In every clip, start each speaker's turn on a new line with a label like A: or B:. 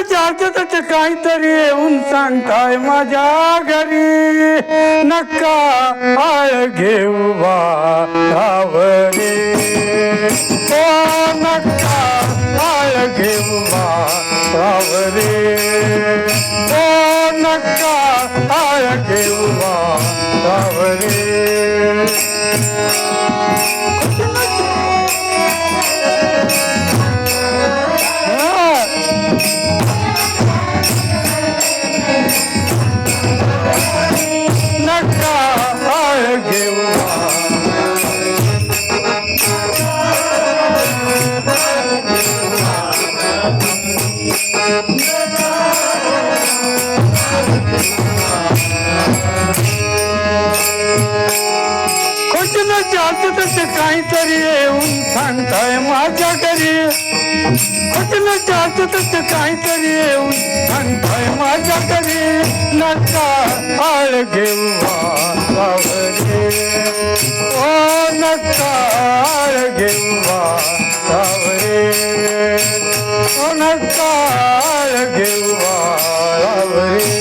A: त्याच काहीतरी येऊन सांगताय माझ्या घरी. नक्का आळ घेऊ वावरे ओ हो, नका आळ घेऊ वावरे ओ हो, नका आळ घेऊ वावरे जात तस काहीतरी येऊन सांगताय माझ्या घरी. कुठलं जात तस काहीतरी येऊन सांगताय माझ्या घरी. नका आळ घेऊ वावरे ओ नका आळ घेऊ वावरे ओ नका आळ घेऊ वावरे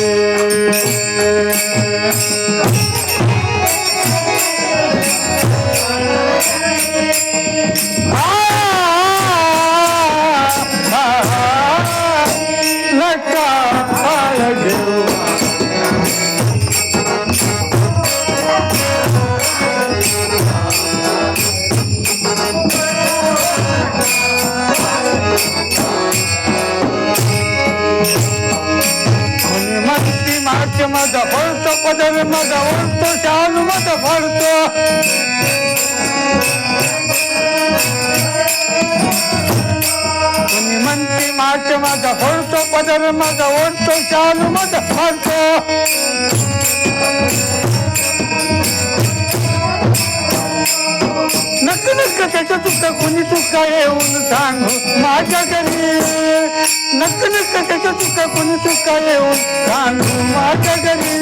A: મસ્તી મારશે મધ ભણતો પદર મધ ભણતો ચાલુ મધ ભણતો ಮಂತಿ ಮಾಟ ಮದ ಹೊರಟು ಪದರ ಮದ ಹೊರಟು ಚಾಲು ಮದ ಹೊರಟು नक्क नक्क त्याच्या तुका कोणी चुका येऊन सांगू. माझ्या घरी. नक्क नक्क त्याच्या तुका कोणी चुका येऊन सांगू. माझ्या घरी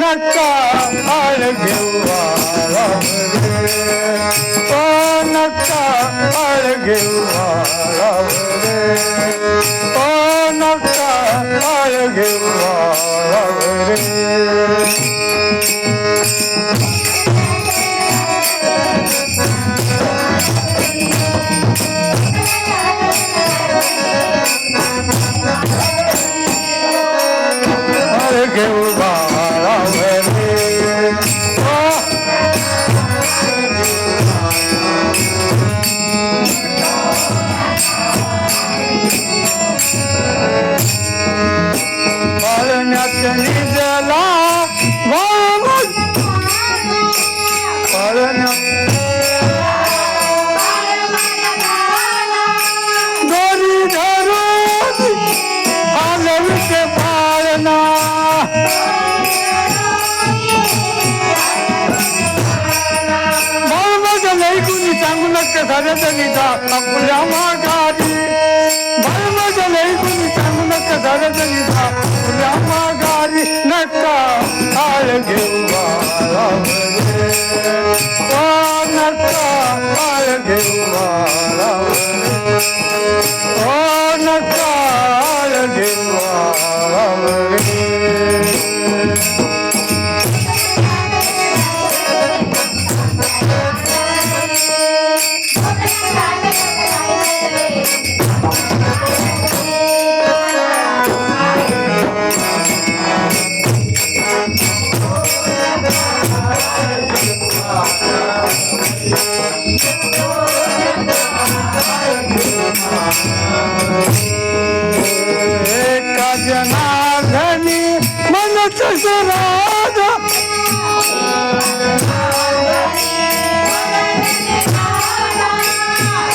A: नका आळ घेऊ नका आळ घेऊ नका आळ घेऊ वाळावरे. ধারে চলি যা আমার গাড়ি ভালো মজা নেই नाही कुणी सांगू माघारी नका नका घेऊ एका जनार्दनी मनच राज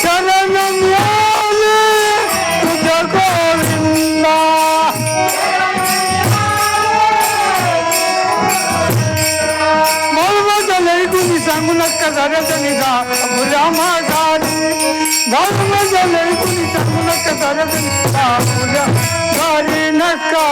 A: शरण मिळाले तुझ्या गोविंदा. माझं नाही कुणी सांगू नका झाल्याचं निघा. फुल्या माघारी. माझं कुणी सांगू नका निघा. घरी नका